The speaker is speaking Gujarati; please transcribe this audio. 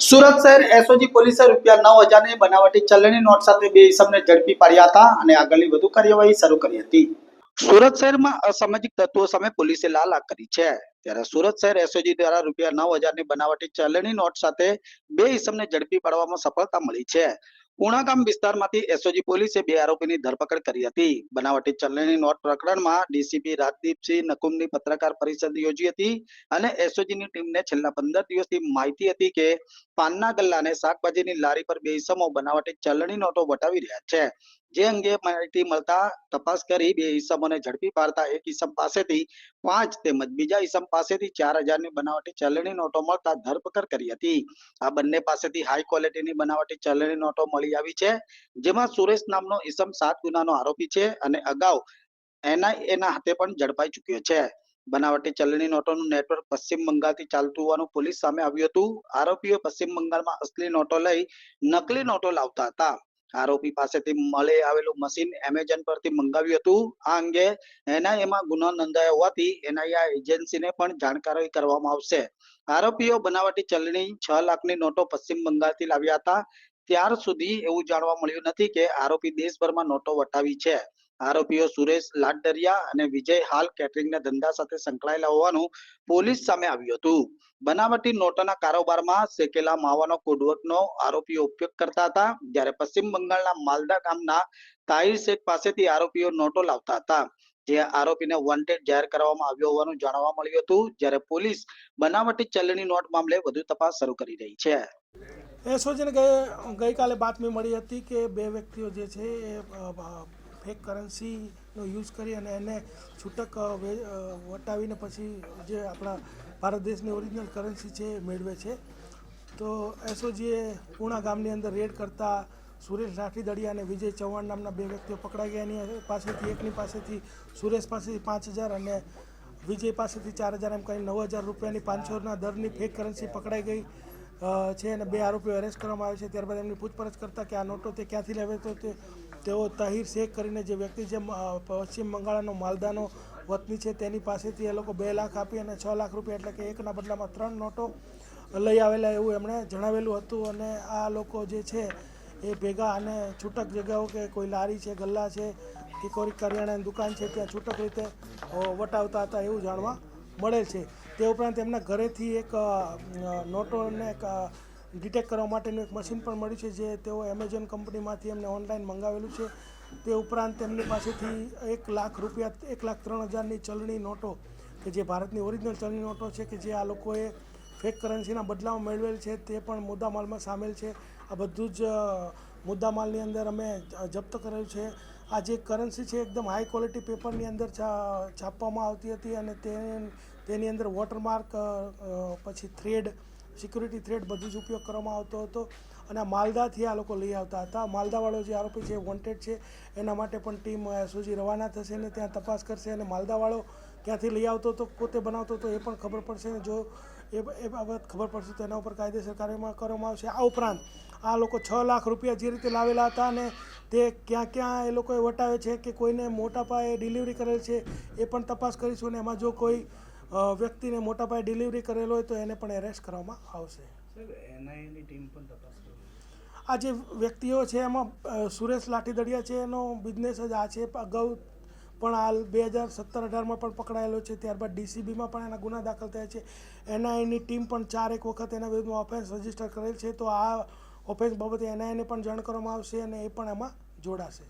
સુરત શહેર એસઓજી પોલીસે રૂપિયા નવ હજારની બનાવટી ચલણી નોટ સાથે બે ઇસમને ઝડપી પાડ્યા હતા અને આગળની વધુ કાર્યવાહી શરૂ કરી હતી. સુરત શહેરમાં અસામાજિક તત્વો સામે પોલીસે લાલ કરી છે. ત્યારે સુરત શહેર એસઓજી દ્વારા રૂપિયા નવ હજારની બનાવટી ચલણી નોટ સાથે બે ઇસમને ઝડપી પાડવામાં સફળતા મળી છે. પૂણાગામ વિસ્તારમાંથી એસઓજી પોલીસે બે આરોપીની ધરપકડ કરી હતી. બનાવટી ચલણી નોટ પ્રકરણમાં ડીસીપી રાજદીપસિંહ નકુમની પત્રકાર પરિષદ યોજી હતી અને એસઓજીની ટીમને છેલ્લા પંદર દિવસથી માહિતી હતી કે પાનના ગલ્લા અને શાકભાજીની લારી પર બે ઈસમો બનાવટી ચલણી નોટો વટાવી રહ્યા છે. જે અંગે માહિતી મળતા તપાસ કરી બે ઈસમોને ઝડપી પાડતા એક ઈસમ પાસેથી પાંચ તેમજ બીજા ઈસમ પાસેથી ચાર હજારની બનાવટી ચલણી નોટો મળતા ધરપકડ કરી હતી. આ બંને પાસેથી હાઈ ક્વોલિટીની બનાવટી ચલણી નોટો મળી આવી છે, જેમાં સુરેશ નામનો ઈસમ સાત ગુનાનો આરોપી છે અને અગાઉ એનઆઈએના હાથે પણ ઝડપાઈ ચૂક્યો છે. બનાવટી ચલણી નોટોનું નેટવર્ક પશ્ચિમ બંગાળથી ચાલતું હોવાનું પોલીસ સામે આવ્યું હતું. આરોપીઓ પશ્ચિમ બંગાળમાં અસલી નોટો લઈ નકલી નોટો લાવતા હતા. આરોપી પાસેથી મળે આવેલું મશીન એમેઝોન પરથી મંગાવ્યું હતું. આ અંગે એનઆઈએમાં ગુનો નોંધાયો હોવાથી એનઆઈએ એજન્સીને પણ જાણકારી કરવામાં આવશે. આરોપીઓ બનાવટી ચલણી છ લાખની નોટો પશ્ચિમ બંગાળથી લાવ્યા હતા. ત્યાર સુધી એવું જાણવા મળ્યું નથી કે આરોપી દેશભરમાં નોટો વટાવી છે. આરોપીઓ સુરેશ લાડદરિયા અને વિજય હાલ કેટરિંગના ધંધા સાથે સંકળાયેલા હોવાનું પોલીસ સામે આવ્યું હતું. બનાવટી નોટોના કારોબારમાં શેકેલા માવાનો કોડવર્કનો આરોપીઓ ઉપયોગ કરતા હતા, જ્યારે પશ્ચિમ બંગાળના માલદા ગામના તાહિર શેખ પાસેથી આરોપીઓ નોટો લાવતા હતા. જે આરોપીને વોન્ટેડ જાહેર કરવામાં આવ્યો હોવાનું જાણવા મળ્યું હતું, જ્યારે પોલીસ બનાવટી ચલણી નોટ મામલે વધુ તપાસ શરૂ કરી રહી છે. એસઓજીને ગઈ ગઈકાલે બાતમી મળી હતી કે બે વ્યક્તિઓ જે છે ફેક કરન્સીનો યુઝ કરી અને એને છૂટક વટાવીને પછી જે આપણા ભારત દેશની ઓરિજિનલ કરન્સી છે એ મેળવે છે. તો એસઓજીએ પૂણા ગામની અંદર રેડ કરતા સુરેશ રાઠીદડિયા અને વિજય ચૌહાણ નામના બે વ્યક્તિઓ પકડાઈ ગયા. એની પાસેથી, એકની પાસેથી સુરેશ પાસેથી પાંચ હજાર અને વિજય પાસેથી ચાર હજાર એમ કરીને નવ હજાર રૂપિયાની પાંચસોના દરની ફેક કરન્સી પકડાઈ ગઈ. છે અને બે આરોપીઓ એરેસ્ટ કરવામાં આવે છે. ત્યારબાદ એમની પૂછપરછ કરતાં કે આ નોટો તે ક્યાંથી લાવે તો તે તેઓ તહીર શેખ કરીને જે વ્યક્તિ છે પશ્ચિમ બંગાળનો માલદાનો વતની છે, તેની પાસેથી એ લોકો બે લાખ આપી અને છ લાખ રૂપિયા એટલે કે એકના બદલામાં ત્રણ નોટો લઈ આવેલા એવું એમણે જણાવેલું હતું. અને આ લોકો જે છે એ ભેગા અને છૂટક જગ્યાઓ કે કોઈ લારી છે, ગલ્લા છે કે કોઈ કરિયાણાની દુકાન છે, ત્યાં છૂટક રીતે વટાવતા હતા એવું જાણવા મળે છે. તે ઉપરાંત એમના ઘરેથી એક નોટોને એક ડિટેક્ટ કરવા માટેનું એક મશીન પણ મળ્યું છે જે તેઓ એમેઝોન કંપનીમાંથી એમને ઓનલાઈન મંગાવેલું છે. તે ઉપરાંત તેમની પાસેથી એક લાખ રૂપિયા, એક લાખ ત્રણ હજારની ચલણી નોટો કે જે ભારતની ઓરિજિનલ ચલણી નોટો છે કે જે આ લોકોએ ફેક કરન્સીના બદલામાં મેળવેલ છે તે પણ મુદ્દામાલમાં સામેલ છે. આ બધું જ મુદ્દામાલની અંદર અમે જપ્ત કરેલું છે. આ જે કરન્સી છે, એકદમ હાઈ ક્વોલિટી પેપરની અંદર છાપવામાં આવતી હતી અને તે તેની અંદર વોટરમાર્ક પછી થ્રેડ સિક્યુરિટી થ્રેડ બધું જ ઉપયોગ કરવામાં આવતો હતો. અને માલદાથી આ લોકો લઈ આવતા હતા. માલદાવાળો જે આરોપી છે વોન્ટેડ છે. એના માટે પણ ટીમ એસઓજી રવાના થશે અને ત્યાં તપાસ કરશે અને માલદાવાળો ક્યાંથી લઈ આવતો હતો પોતે બનાવતો હતો એ પણ ખબર પડશે ને. જો એ એ બાબત ખબર પડશે તો એના ઉપર કાયદેસર કાર્યમાં કરવામાં આવશે. આ ઉપરાંત આ લોકો છ લાખ રૂપિયા જે રીતે લાવેલા હતા અને તે ક્યાં ક્યાં એ લોકોએ વટાવે છે કે કોઈને મોટા પાયે ડિલિવરી કરેલ છે એ પણ તપાસ કરીશું અને એમાં જો કોઈ વ્યક્તિને મોટા પાયે ડિલિવરી કરેલો હોય તો એને પણ એરેસ્ટ કરવામાં આવશે. એનઆઈએની ટીમ પણ તપાસ આ જે વ્યક્તિઓ છે એમાં સુરેશ લાઠીદડિયા છે એનો બિઝનેસ જ આ છે. અગાઉ પણ હાલ બે હજાર સત્તર અઢારમાં પણ પકડાયેલો છે. ત્યારબાદ ડીસીબીમાં પણ એના ગુના દાખલ થયા છે. એનઆઈની ટીમ પણ ચાર એક વખત એના વિરુદ્ધમાં ઓફેન્સ રજિસ્ટર કરેલ છે. તો આ ઓફેન્સ બાબતે એનઆઈને પણ જાણ કરવામાં આવશે અને એ પણ એમાં જોડાશે.